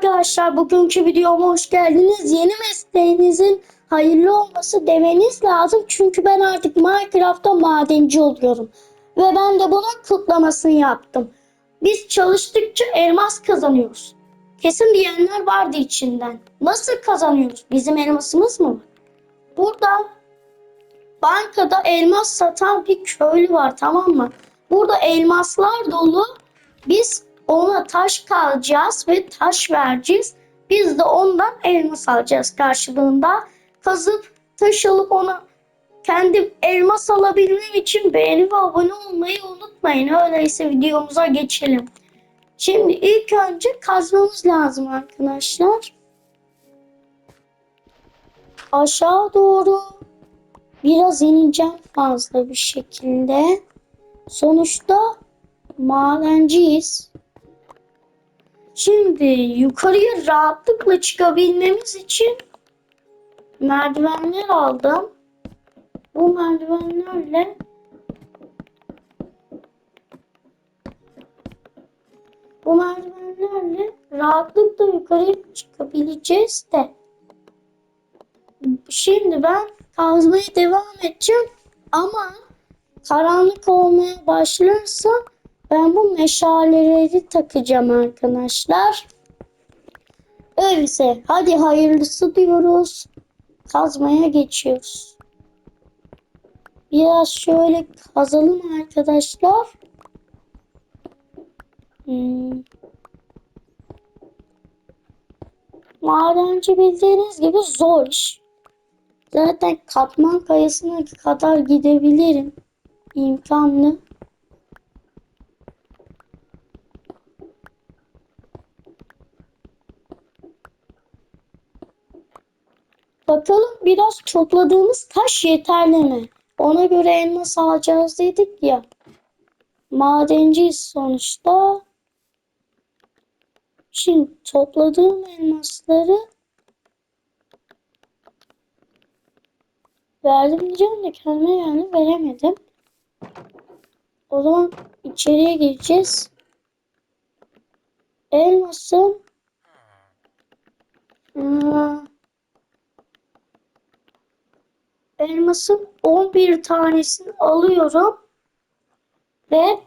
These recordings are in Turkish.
arkadaşlar bugünkü videoma hoş geldiniz. Yeni mesleğinizin hayırlı olması demeniz lazım. Çünkü ben artık Minecraft'ta madenci oluyorum. Ve ben de bunun kutlamasını yaptım. Biz çalıştıkça elmas kazanıyoruz. Kesin diyenler vardı içinden. Nasıl kazanıyoruz? Bizim elmasımız mı? Burada bankada elmas satan bir köylü var tamam mı? Burada elmaslar dolu. Biz ona taş kalacağız ve taş vereceğiz. Biz de ondan elmas alacağız karşılığında. Kazıp taş alıp ona kendi elmas alabilmem için beğeni ve abone olmayı unutmayın. Öyleyse videomuza geçelim. Şimdi ilk önce kazmamız lazım arkadaşlar. Aşağı doğru biraz ineceğim fazla bir şekilde. Sonuçta madenciyiz. Şimdi yukarıya rahatlıkla çıkabilmemiz için merdivenler aldım. Bu merdivenlerle bu merdivenlerle rahatlıkla yukarıya çıkabileceğiz de. Şimdi ben kazmaya devam edeceğim ama karanlık olmaya başlarsa ben bu meşaleleri takacağım arkadaşlar. Öyleyse hadi hayırlısı diyoruz. Kazmaya geçiyoruz. Biraz şöyle kazalım arkadaşlar. Hmm. Madenci bildiğiniz gibi zor iş. Zaten katman kayasına kadar gidebilirim. İmkanlı. Bakalım biraz topladığımız taş yeterli mi? Ona göre elmas alacağız dedik ya. Madenciyiz sonuçta. Şimdi topladığım elmasları verdim diyeceğim de kendime yani veremedim. O zaman içeriye gireceğiz. Elmasın Hmm. Elmasın 11 tanesini alıyorum ve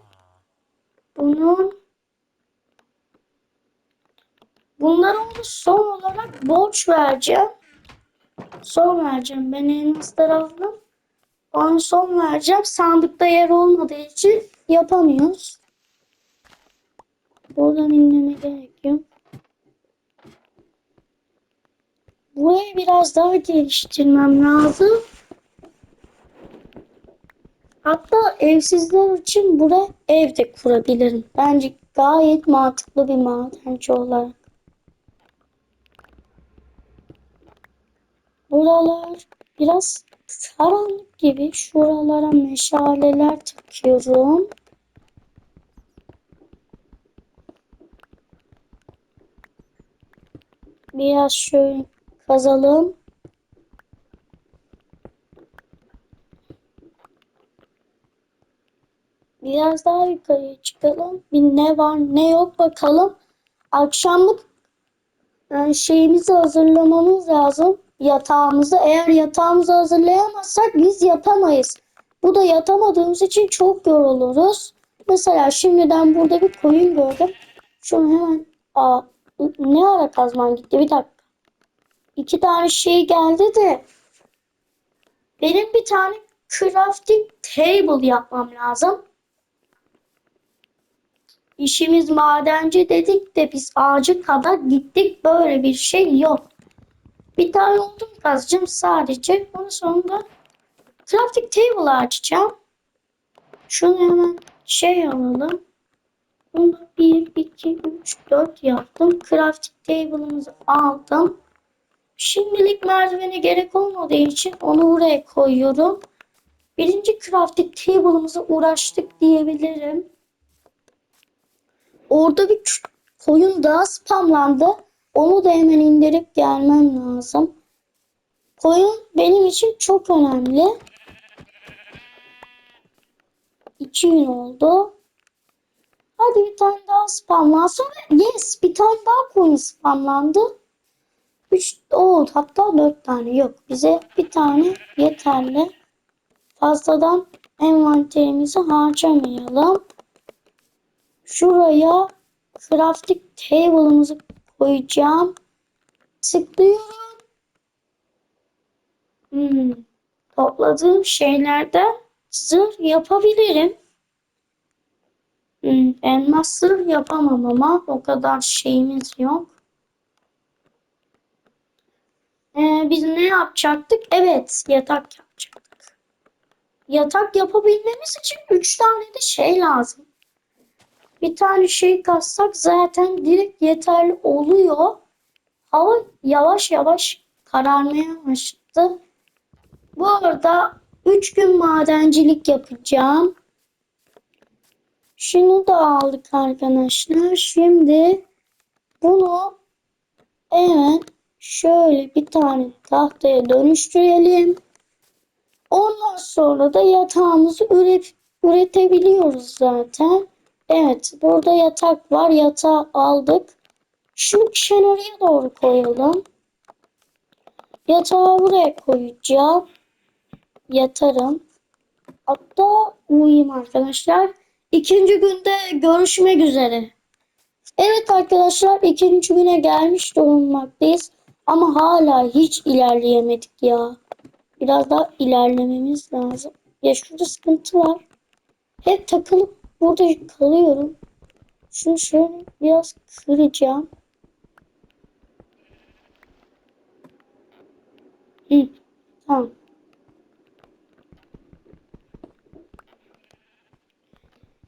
bunun bunlara onu son olarak borç vereceğim. Son vereceğim. Ben elmasları aldım. Onu son vereceğim. Sandıkta yer olmadığı için yapamıyoruz. Buradan inmeme gerek yok. Burayı biraz daha geliştirmem lazım. Hatta evsizler için buraya ev de kurabilirim. Bence gayet mantıklı bir madenci olarak. Buralar biraz karanlık gibi. Şuralara meşaleler takıyorum. Biraz şöyle kazalım. Biraz daha yukarıya çıkalım. Bir ne var ne yok bakalım. Akşamlık yani şeyimizi hazırlamamız lazım. Yatağımızı. Eğer yatağımızı hazırlayamazsak biz yatamayız. Bu da yatamadığımız için çok yoruluruz. Mesela şimdiden burada bir koyun gördüm. Şunu hemen aa, ne ara kazman gitti? Bir dakika. İki tane şey geldi de benim bir tane crafting table yapmam lazım. İşimiz madenci dedik de biz ağacı kadar gittik. Böyle bir şey yok. Bir tane odun kazacağım sadece. Onun sonunda crafting table açacağım. Şunu hemen şey alalım. Bunu 1, 2, 3, 4 yaptım. Crafting table'ımızı aldım. Şimdilik merdivene gerek olmadığı için onu buraya koyuyorum. Birinci crafting table'ımıza uğraştık diyebilirim. Orada bir koyun daha spamlandı. Onu da hemen indirip gelmem lazım. Koyun benim için çok önemli. İki gün oldu. Hadi bir tane daha spamlansın. Yes bir tane daha coin spamlandı. 3 oldu hatta 4 tane yok. Bize bir tane yeterli. Fazladan envanterimizi harcamayalım. Şuraya crafting table'ımızı koyacağım. Tıklıyorum. Hmm. Topladığım şeylerden zırh yapabilirim. Hmm, elmas zırh yapamam ama o kadar şeyimiz yok. Ee, biz ne yapacaktık? Evet, yatak yapacaktık. Yatak yapabilmemiz için 3 tane de şey lazım. Bir tane şey kassak zaten direkt yeterli oluyor. Hava yavaş yavaş kararmaya başladı. Bu arada 3 gün madencilik yapacağım. Şunu da aldık arkadaşlar. Şimdi bunu hemen şöyle bir tane tahtaya dönüştürelim. Ondan sonra da yatağımızı üret, üretebiliyoruz zaten. Evet, burada yatak var. Yatağı aldık. Şunu kenarıya doğru koyalım. Yatağı buraya koyacağım. Yatarım. Hatta uyuyayım arkadaşlar. İkinci günde görüşmek üzere. Evet arkadaşlar ikinci güne gelmiş bulunmaktayız. Ama hala hiç ilerleyemedik ya. Biraz daha ilerlememiz lazım. Ya şurada sıkıntı var. Hep takılıp burada kalıyorum. Şunu şöyle biraz kıracağım. Hı, tamam.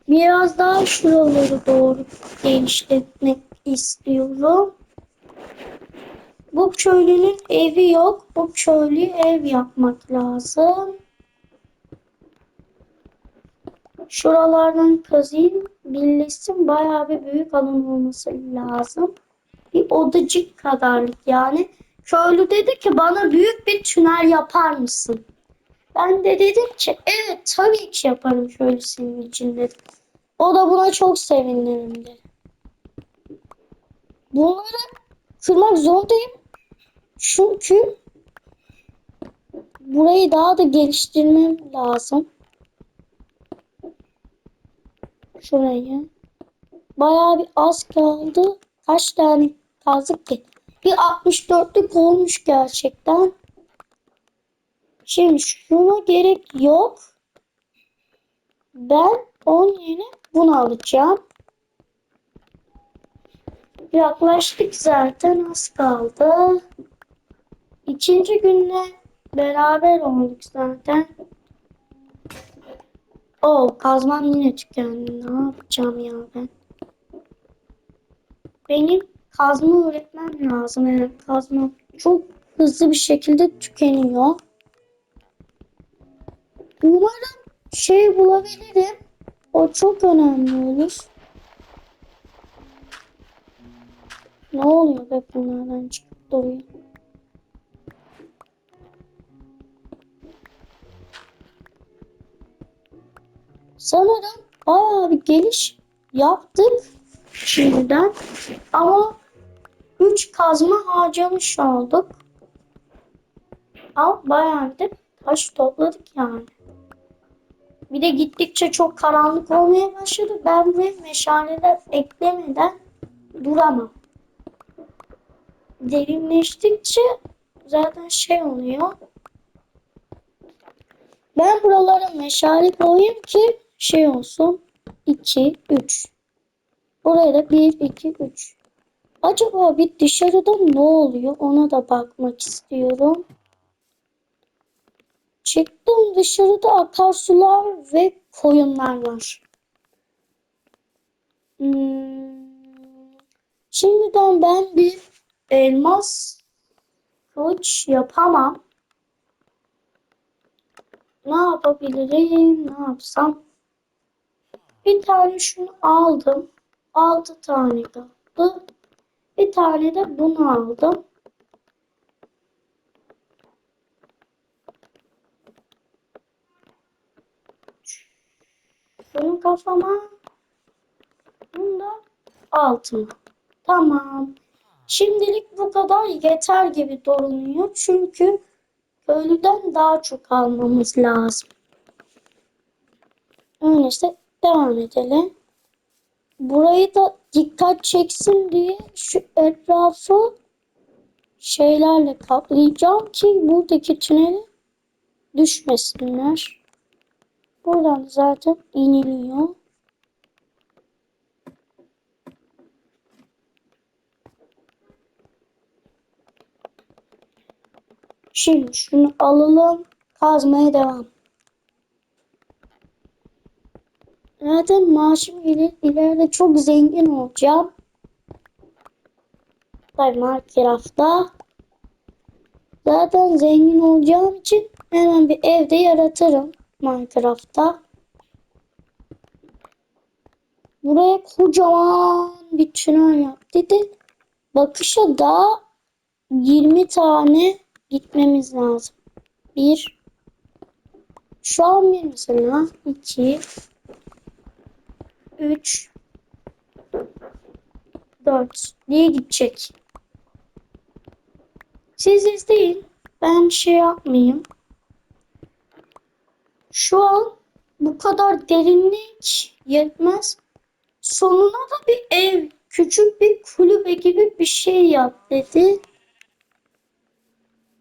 Biraz daha şuraları doğru genişletmek istiyorum. Bu köylünün evi yok. Bu köylü ev yapmak lazım. Şuralardan kazayım. Birleşsin. Bayağı bir büyük alan olması lazım. Bir odacık kadarlık yani. Köylü dedi ki bana büyük bir tünel yapar mısın? Ben de dedim ki evet tabii ki yaparım şöyle senin için dedim. O da buna çok sevinirim dedi. Bunları kırmak zorundayım. Çünkü burayı daha da geliştirmem lazım. Şurayı. Bayağı bir az kaldı. Kaç tane kazdık ki? Bir 64'lük olmuş gerçekten. Şimdi şuna gerek yok. Ben onun yerine bunu alacağım. Yaklaştık zaten az kaldı. İkinci günde beraber olduk zaten. O kazmam yine tükendi. Ne yapacağım ya ben? Benim kazma öğretmem lazım. Evet kazma çok hızlı bir şekilde tükeniyor. Umarım şey bulabilirim. O çok önemli olur. Ne oluyor be bunlardan çıkıp duruyor. Sanırım bayağı bir geliş yaptık şimdiden. Ama 3 kazma harcamış olduk. Ama bayağı bir taş topladık yani. Bir de gittikçe çok karanlık olmaya başladı. Ben buraya meşaleler eklemeden duramam. Derinleştikçe zaten şey oluyor. Ben buralara meşale koyayım ki şey olsun. 2, 3. Buraya da 1, 2, 3. Acaba bir dışarıda ne oluyor ona da bakmak istiyorum. Çıktım dışarıda akarsular ve koyunlar var. Hmm. Şimdiden ben bir elmas kılıç yapamam. Ne yapabilirim? Ne yapsam? Bir tane şunu aldım. Altı tane kaldı. Bir tane de bunu aldım. Şunu kafama. Altı mı? Tamam. Şimdilik bu kadar yeter gibi görünüyor. Çünkü köylüden daha çok almamız lazım. Öyleyse devam edelim. Burayı da dikkat çeksin diye şu etrafı şeylerle kaplayacağım ki buradaki tünele düşmesinler. Buradan zaten iniliyor. Şimdi şunu alalım. Kazmaya devam. Zaten maaşım gelir. ileride çok zengin olacağım. Tabii Minecraft'ta. Zaten zengin olacağım için hemen bir evde yaratırım Minecraft'ta. Buraya kocaman bir tünel yap dedi. Bakışa da 20 tane gitmemiz lazım. Bir. Şu an bir mesela. iki, Üç. Dört diye gidecek. Siz izleyin. Ben şey yapmayayım. Şu an bu kadar derinlik yetmez. Sonuna da bir ev, küçük bir kulübe gibi bir şey yap dedi.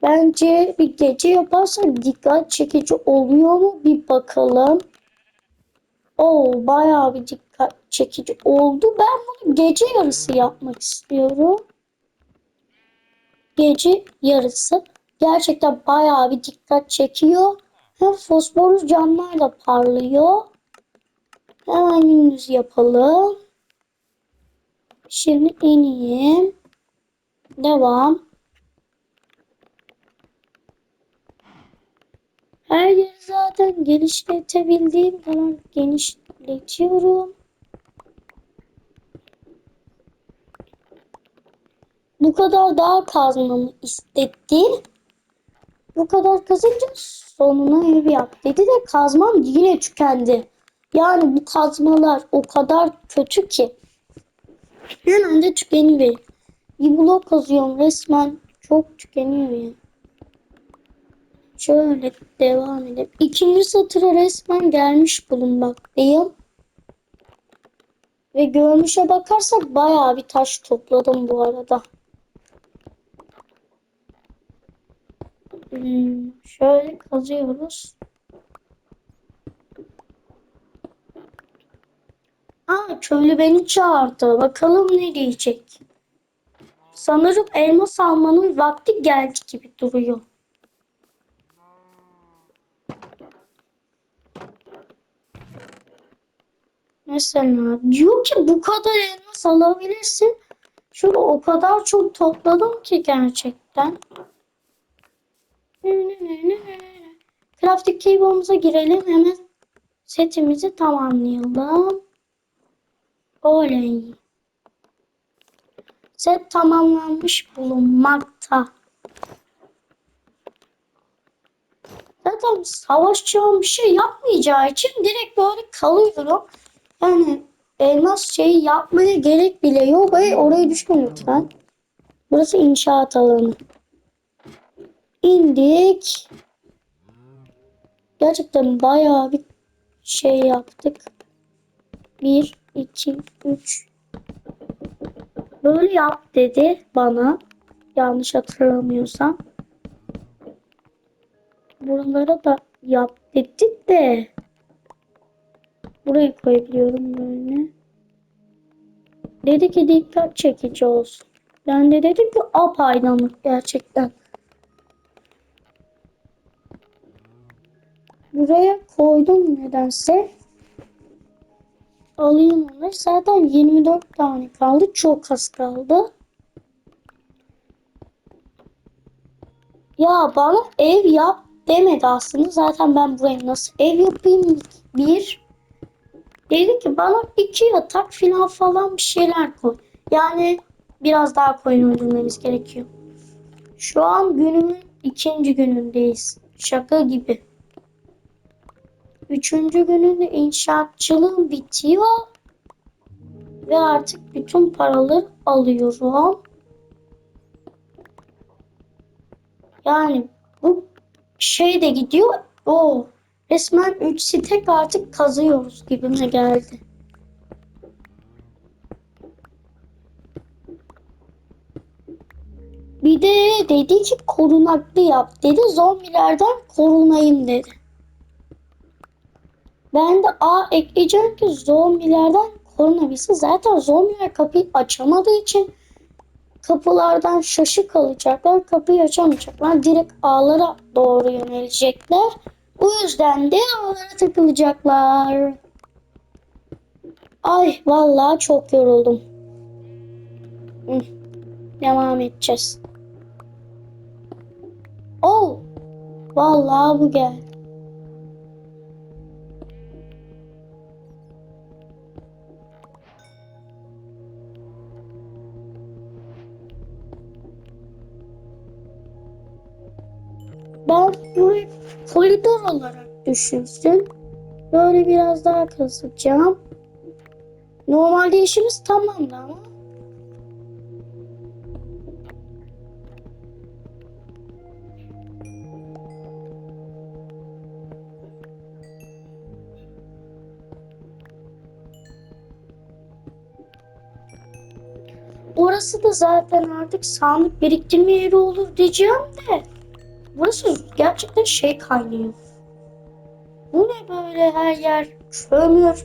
Bence bir gece yaparsak dikkat çekici oluyor mu bir bakalım. Oo bayağı bir dikkat çekici oldu. Ben bunu gece yarısı yapmak istiyorum. Gece yarısı. Gerçekten bayağı bir dikkat çekiyor. Hem fosforlu camlarla parlıyor. Hemen gündüz yapalım. Şimdi ineyim. Devam. Her yeri zaten genişletebildiğim kadar genişletiyorum. Bu kadar daha kazmamı istedi. Bu kadar kazınca sonuna ev yap dedi de kazmam yine tükendi. Yani bu kazmalar o kadar kötü ki. Hemen de tükeniyor. Bir blok kazıyorum resmen çok tükeniyor. Şöyle devam edelim. İkinci satıra resmen gelmiş bulunmaktayım. Ve görünüşe bakarsak bayağı bir taş topladım bu arada. Hmm, şöyle kazıyoruz. Aa köylü beni çağırdı. Bakalım ne diyecek. Sanırım elmas almanın vakti geldi gibi duruyor. Mesela diyor ki bu kadar elmas alabilirsin. Şöyle o kadar çok topladım ki gerçekten. Crafting table'ımıza girelim hemen setimizi tamamlayalım. Oley. Set tamamlanmış bulunmakta. Zaten savaşçıların bir şey yapmayacağı için direkt böyle kalıyorum. Yani elmas şeyi yapmaya gerek bile yok. Hey, oraya düşme lütfen. Burası inşaat alanı. İndik. Gerçekten bayağı bir şey yaptık. Bir, iki, üç. Böyle yap dedi bana. Yanlış hatırlamıyorsam. Buralara da yap dedik de. Buraya koyabiliyorum böyle. Dedi ki dikkat çekici olsun. Ben de dedim ki apaydınlık gerçekten. Buraya koydum nedense. Alayım onu. Zaten 24 tane kaldı. Çok az kaldı. Ya bana ev yap demedi aslında. Zaten ben buraya nasıl ev yapayım? Bir. Dedi ki bana iki yatak falan falan bir şeyler koy. Yani biraz daha koyun öldürmemiz gerekiyor. Şu an günümün ikinci günündeyiz. Şaka gibi. Üçüncü gününde inşaatçılığım bitiyor. Ve artık bütün paraları alıyorum. Yani bu şey de gidiyor. O resmen 3 stek artık kazıyoruz gibime geldi. Bir de dedi ki korunaklı yap dedi. Zombilerden korunayım dedi. Ben de A ekleyeceğim ki zombilerden korunabilsin. Zaten zombiler kapıyı açamadığı için kapılardan şaşı kalacaklar. Kapıyı açamayacaklar. Direkt ağlara doğru yönelecekler. Bu yüzden de ağlara takılacaklar. Ay vallahi çok yoruldum. Hı, Devam edeceğiz. Oh! Vallahi bu geldi. Ben burayı koridor olarak düşünsün. Böyle biraz daha kazacağım. Normalde işimiz tamamdı ama. Orası da zaten artık sandık biriktirme yeri olur diyeceğim de. Burası gerçekten şey kaynıyor. Bu ne böyle her yer kömür.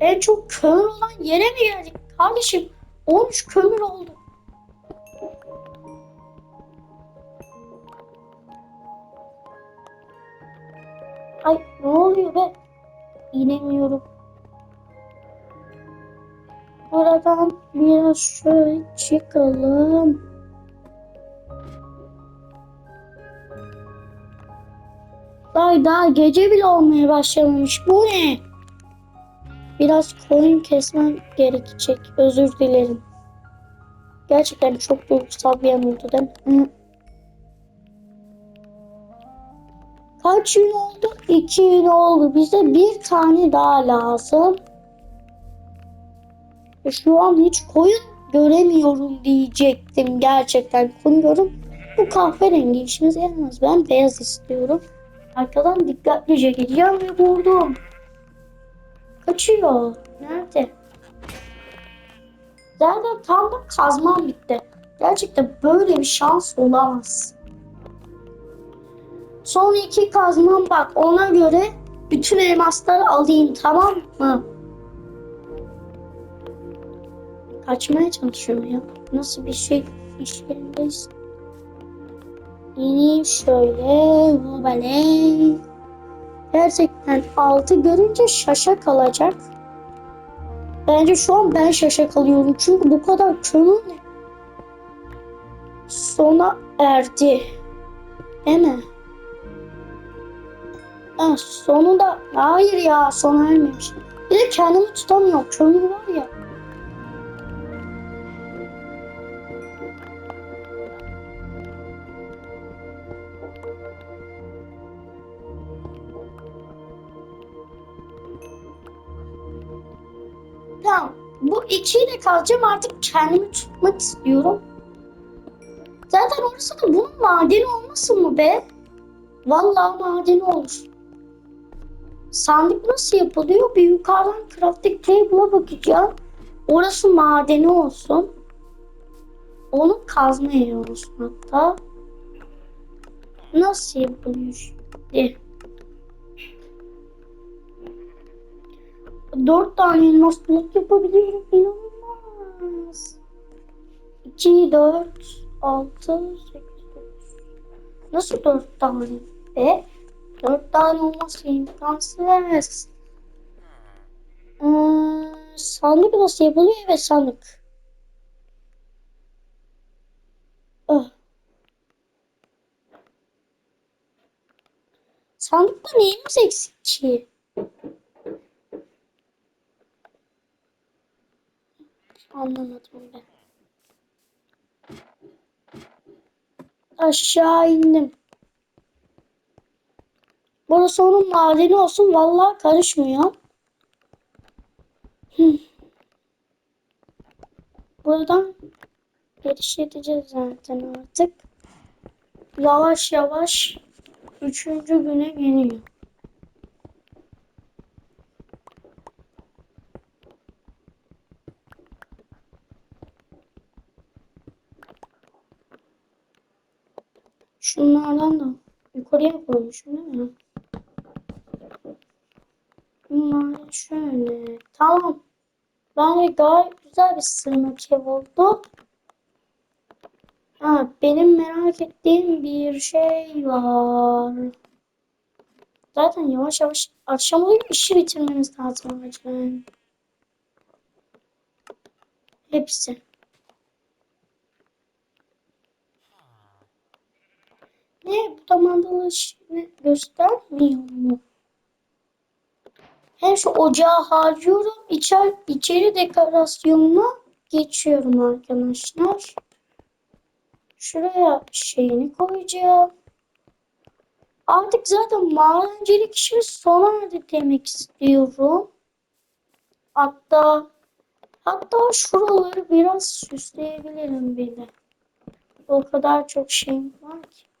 En çok kömür olan yere mi geldik? Kardeşim 13 kömür oldu. Ay ne oluyor be? İnemiyorum. Buradan biraz şöyle çıkalım. Ay daha gece bile olmaya başlamamış. Bu ne? Biraz koyun kesmem gerekecek. Özür dilerim. Gerçekten çok duygusal bir an oldu değil mi? Kaç gün oldu? İki gün oldu. Bize bir tane daha lazım. E, Şu an hiç koyun göremiyorum diyecektim. Gerçekten koyuyorum. Bu kahverengi işimize yaramaz. Ben beyaz istiyorum. Arkadan dikkatlice gideceğim ve vurdum. Kaçıyor. Nerede? Zaten tam da kazmam bitti. Gerçekten böyle bir şans olamaz. Son iki kazmam bak ona göre bütün elmasları alayım tamam mı? Kaçmaya çalışıyorum ya. Nasıl bir şey iş İneyim şöyle. Vubale. Gerçekten altı görünce şaşa kalacak. Bence şu an ben şaşa kalıyorum. Çünkü bu kadar kömür? Sona erdi. Değil mi? Ha, sonunda hayır ya sona ermemiş. Bir de kendimi tutamıyorum. Kömür var ya. bu ikiyle kalacağım artık kendimi tutmak istiyorum. Zaten orası da bunun madeni olmasın mı be? Vallahi madeni olur. Sandık nasıl yapılıyor? Bir yukarıdan crafting table'a bakacağım. Orası madeni olsun. Onu kazma yeri olsun hatta. Nasıl yapılmış? Diye. 4 tane elmas blok yapabiliyorum. İnanılmaz. 2, 4, 6, 8, 9. Nasıl 4 tane? E? 4 tane olması imkansız. Hmm, sandık nasıl yapılıyor? Evet sandık. Ah. Sandıkta neyimiz eksik ki? Anlamadım ben. Aşağı indim. Burası onun madeni olsun. Vallahi karışmıyor. Buradan geliştireceğiz zaten artık. Yavaş yavaş üçüncü güne geliyor. Şunlardan da yukarıya koymuşum değil mi? Bunlar şöyle. Tamam. Bence gayet güzel bir sığınak ev oldu. Ha, benim merak ettiğim bir şey var. Zaten yavaş yavaş akşam oluyor işi bitirmemiz lazım acilen. Hepsi. Ne? Bu da mandala işini göstermiyor? Hem şu ocağı harcıyorum. İçer, içeri dekorasyonuna geçiyorum arkadaşlar. Şuraya şeyini koyacağım. Artık zaten madencilik işi sona erdi demek istiyorum. Hatta hatta şuraları biraz süsleyebilirim bile. O kadar çok şeyim var ki.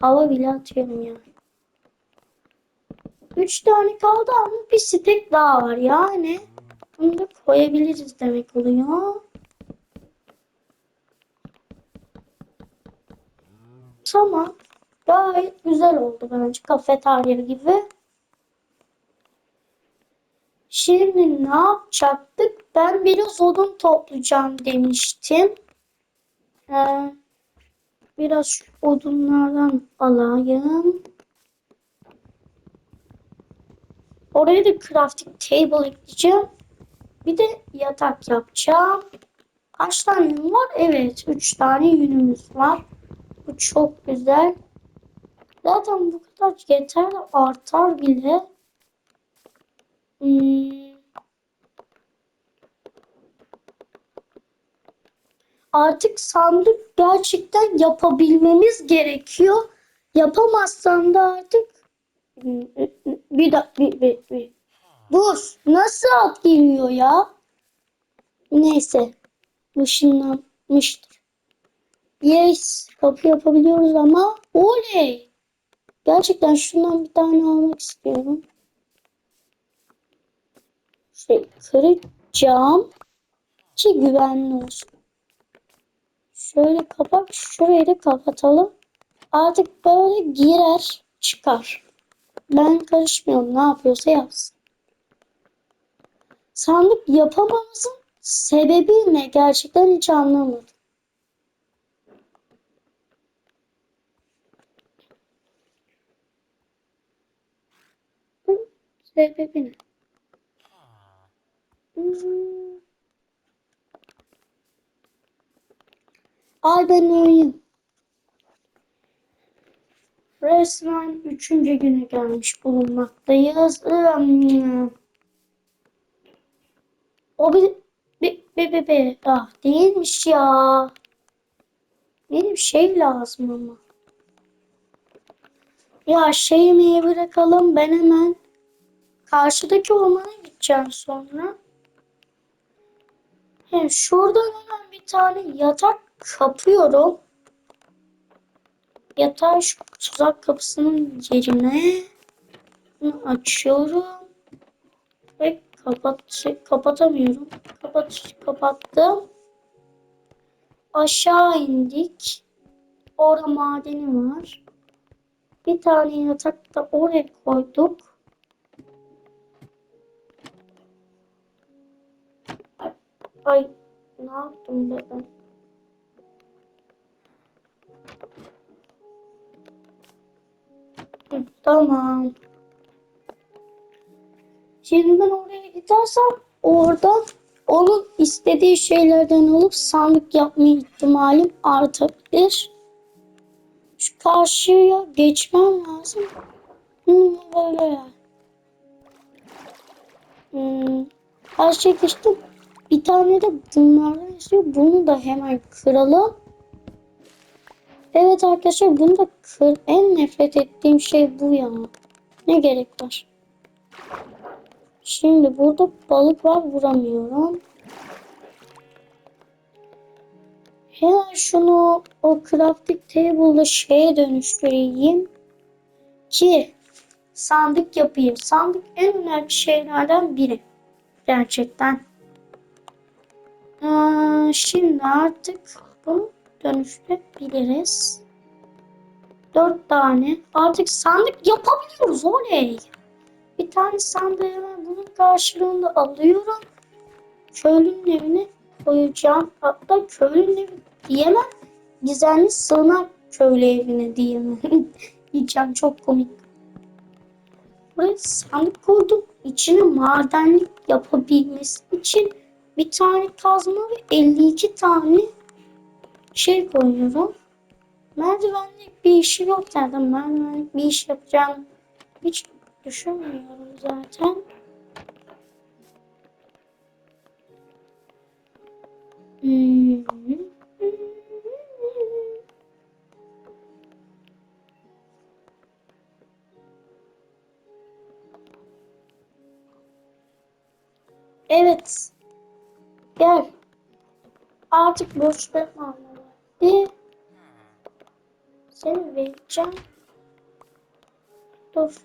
Hava bile atıyorum yani. Üç tane kaldı ama bir stek daha var. Yani bunu da koyabiliriz demek oluyor. Tamam. Gayet güzel oldu bence kafeterya gibi. Şimdi ne yapacaktık? Ben biraz odun toplayacağım demiştim. Ee, biraz şu odunlardan alayım. Oraya da crafting table ekleyeceğim. Bir de yatak yapacağım. Kaç tane var? Evet, 3 tane yünümüz var. Bu çok güzel. Zaten bu kadar yeter artar bile. Hmm. Artık sandık gerçekten yapabilmemiz gerekiyor. Yapamazsan da artık bir dakika bir, bir, bir. Dur nasıl at geliyor ya? Neyse ışınlanmıştır. Yes kapı yapabiliyoruz ama oley. Gerçekten şundan bir tane almak istiyorum. Şey kıracağım ki güvenli olsun. Şöyle kapak şurayı da kapatalım. Artık böyle girer çıkar. Ben karışmıyorum. Ne yapıyorsa yapsın. Sandık yapamamızın sebebi ne? Gerçekten hiç anlamadım. Sebebi ne? Hmm. Ay ben oyun. Resmen üçüncü güne gelmiş bulunmaktayız. Hmm. O bir bir bir, bir. Ah değilmiş ya. Benim şey lazım ama. Ya şeyimi bırakalım ben hemen karşıdaki ormana gideceğim sonra. He, şuradan hemen bir tane yatak kapıyorum. Yatağı şu tuzak kapısının yerine bunu açıyorum. Ve kapat şey, kapatamıyorum. Kapat kapattım. Aşağı indik. Orada madeni var. Bir tane yatak da oraya koyduk. Ay, ay ne yaptım be Tamam. Şimdi ben oraya gidersem oradan onun istediği şeylerden alıp sandık yapma ihtimalim artabilir. Şu karşıya geçmem lazım. Hmm, böyle ya. Hmm, karşıya geçtim. Bir tane de bunlardan istiyor. Bunu da hemen kıralım. Evet arkadaşlar bunu da kır. En nefret ettiğim şey bu ya. Ne gerek var? Şimdi burada balık var vuramıyorum. Hemen şunu o crafting table'da şeye dönüştüreyim ki sandık yapayım. Sandık en önemli şeylerden biri. Gerçekten. Ee, şimdi artık bunu dönüştürebiliriz. Dört tane. Artık sandık yapabiliyoruz oley. Bir tane sandığı bunun karşılığında alıyorum. Köylünün evine koyacağım. Hatta köylünün evi diyemem. Gizemli sığınak köylü evine diyemem. Diyeceğim çok komik. Buraya sandık koydum. İçine madenlik yapabilmesi için bir tane kazma ve 52 tane şey koyuyorum. Merdivenlik bir işi yok zaten. Merdivenlik bir iş yapacağım hiç düşünmüyorum zaten. Evet. Gel. Artık boş bırakma. Bir. Seni vereceğim. Dur.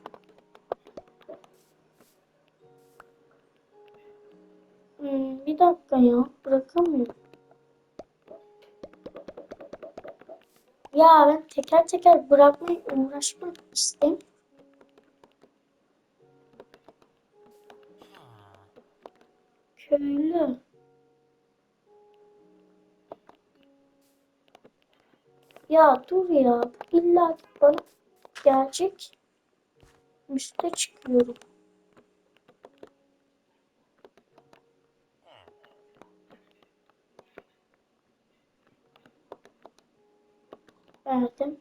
Hmm, bir dakika ya. Bırakamıyorum. Ya ben teker teker bırakmayı uğraşmak istemiyorum. Köylü. Ya dur ya. İlla bana gelecek. Üste çıkıyorum. Verdim.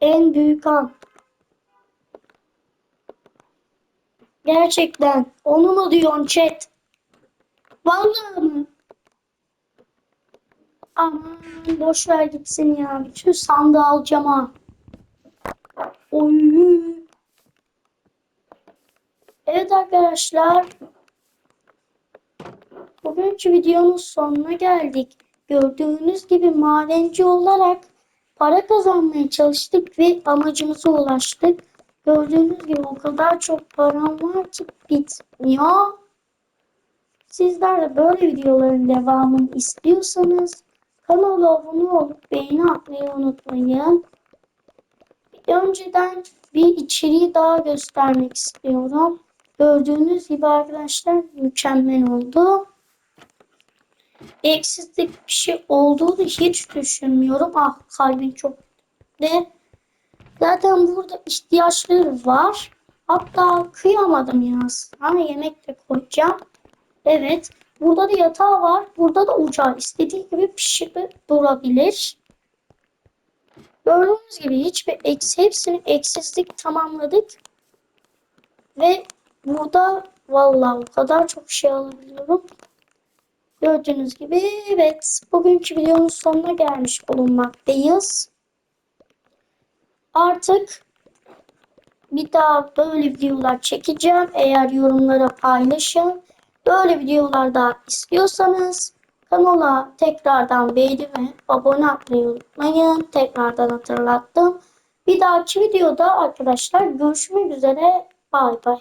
En büyük an. Gerçekten. Onu mu diyorsun chat? Vallahi mı? Aman boş ver gitsin ya. Bütün sandığı alacağım ha. Oy. Evet arkadaşlar. Bugünkü videonun sonuna geldik. Gördüğünüz gibi madenci olarak para kazanmaya çalıştık ve amacımıza ulaştık. Gördüğünüz gibi o kadar çok param var ki bitmiyor. Sizler de böyle videoların devamını istiyorsanız kanala abone olup beğeni atmayı unutmayın. Önceden bir içeriği daha göstermek istiyorum. Gördüğünüz gibi arkadaşlar mükemmel oldu. Eksizlik bir şey olduğunu hiç düşünmüyorum. Ah kalbim çok de. Zaten burada ihtiyaçları var. Hatta kıyamadım ya. Sana yemek de koyacağım. Evet. Burada da yatağı var. Burada da ocağı istediği gibi pişirip durabilir. Gördüğünüz gibi hiçbir eksi hepsini eksizlik tamamladık. Ve burada vallahi o kadar çok şey alabiliyorum. Gördüğünüz gibi evet bugünkü videonun sonuna gelmiş bulunmaktayız. Artık bir daha böyle videolar çekeceğim. Eğer yorumlara paylaşın. Böyle videolar daha istiyorsanız kanala tekrardan beğeni ve abone olmayı unutmayın. Tekrardan hatırlattım. Bir dahaki videoda arkadaşlar görüşmek üzere. Bay bay.